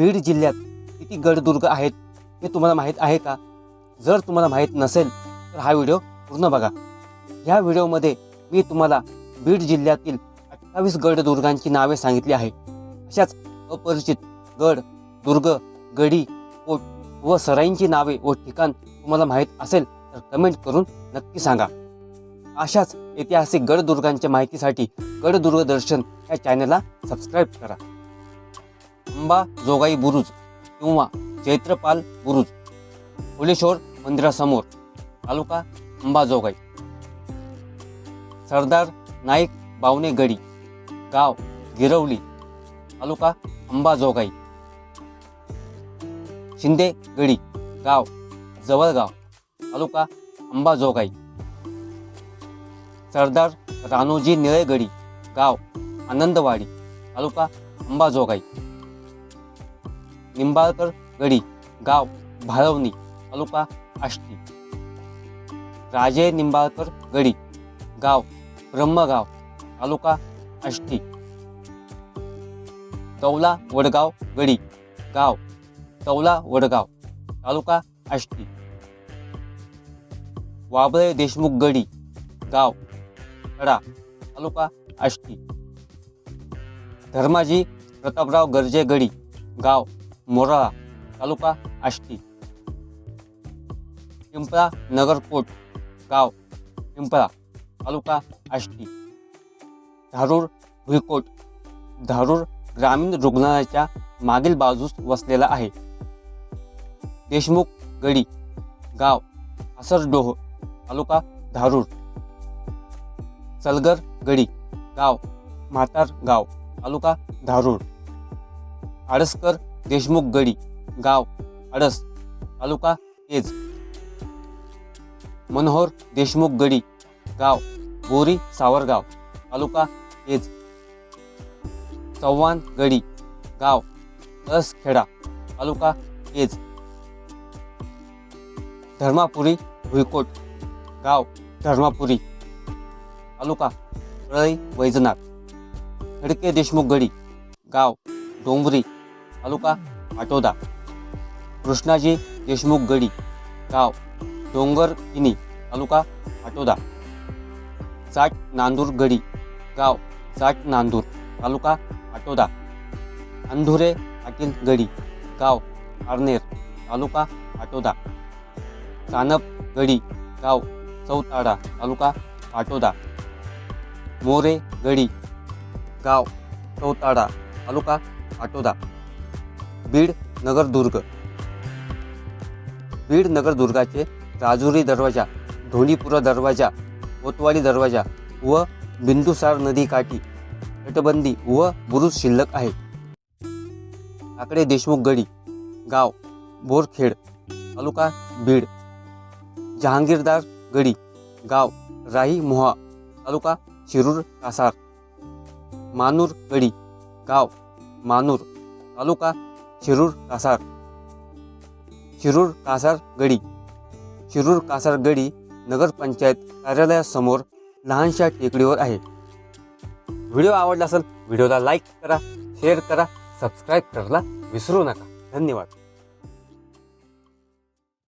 बीड जिल्ह्यात किती गडदुर्ग आहेत हे तुम्हाला माहीत आहे का? जर तुम्हाला माहीत नसेल तर हा व्हिडिओ पूर्ण बघा. ह्या व्हिडिओमध्ये मी तुम्हाला बीड जिल्ह्यातील अठ्ठावीस गडदुर्गांची नावे सांगितली आहे. अशाच अपरिचित गड दुर्ग गडी कोट व सराईंची नावे व ठिकाण तुम्हाला माहीत असेल तर कमेंट करून नक्की सांगा. अशाच ऐतिहासिक गडदुर्गांच्या माहितीसाठी गडदुर्ग दर्शन या चॅनलला सबस्क्राईब करा. अंबा जोगाई बुरुज किंवा चैत्रपाल बुरुज फुलेश्वर मंदिरासमोर तालुका अंबाजोगाई सरदार नाईक बावणे गडी गाव गिरवली तालुका अंबाजोगाई शिंदे गडी गाव जवळगाव तालुका अंबाजोगाई सरदार रानोजी निळेगडी गाव आनंदवाडी तालुका अंबाजोगाई निंबाळकर गडी गाव भाळवणी तालुका आष्टी. राजे निंबाळकर गडी गाव ब्रह्मगाव तालुका आष्टी. तौला वडगाव गडी गाव तौला वडगाव तालुका आष्टी. वाबळे देशमुख गडी गाव कडा तालुका आष्टी. धर्माजी प्रतापराव गरजे गडी गाव मोराळा तालुका आष्टी. पिंपळा नगरकोट गाव पिंपळा तालुका आष्टी. धारूर भुईकोट. धारूर ग्रामीण रुग्णालयाच्या मागील बाजूस वसलेला आहे. देशमुख गडी गाव आसरडोह तालुका धारूर. सलगर गडी गाव म्हातार गाव तालुका धारूर. आडसकर देशमुख गडी गाव आडस तालुका केज मनोहर देशमुख गडी गाव बोरी सावरगाव तालुका केज चव्हाण गडी गाव खेडा तालुका केज धर्मापुरी भुईकोट गाव धर्मापुरी तालुका रळई वैजनाथ. खडके देशमुख गडी गाव डोंगरी तालुका आटोदा कृष्णाजी देशमुख गडी गाव डोंगर किनी तालुका पाटोदा चाट नांदूर गडी गाव चाट नांदूर तालुका आटोदा अंधुरे पाटील गडी गाव पारनेर तालुका आटोदा चानप गडी गाव चौताडा तालुका आटोदा मोरे गडी गाव चौताडा तालुका आटोदा बीड नगरदुर्ग बीड नगरदुर्गाचे राजुरी दरवाजा धोणीपुरा दरवाजा कोतवाली दरवाजा व बिंदुसार नदी काठी तटबंदी व बुरुज शिल्लक आहे. काकडे देशमुख गडी गाव बोरखेड तालुका बीड. जहांगीरदार गडी गाव राही मोहा तालुका शिरूर कासार. मानूर गडी गाव मानूर तालुका शिरूर कासार. शिरूर कासार गडी. शिरूर कासार गडी नगरपंचायत कार्यालयासमोर लहानशा टेकडीवर आहे. व्हिडिओ आवडला असेल व्हिडिओला लाईक करा शेअर करा सबस्क्राईब करायला विसरू नका. धन्यवाद.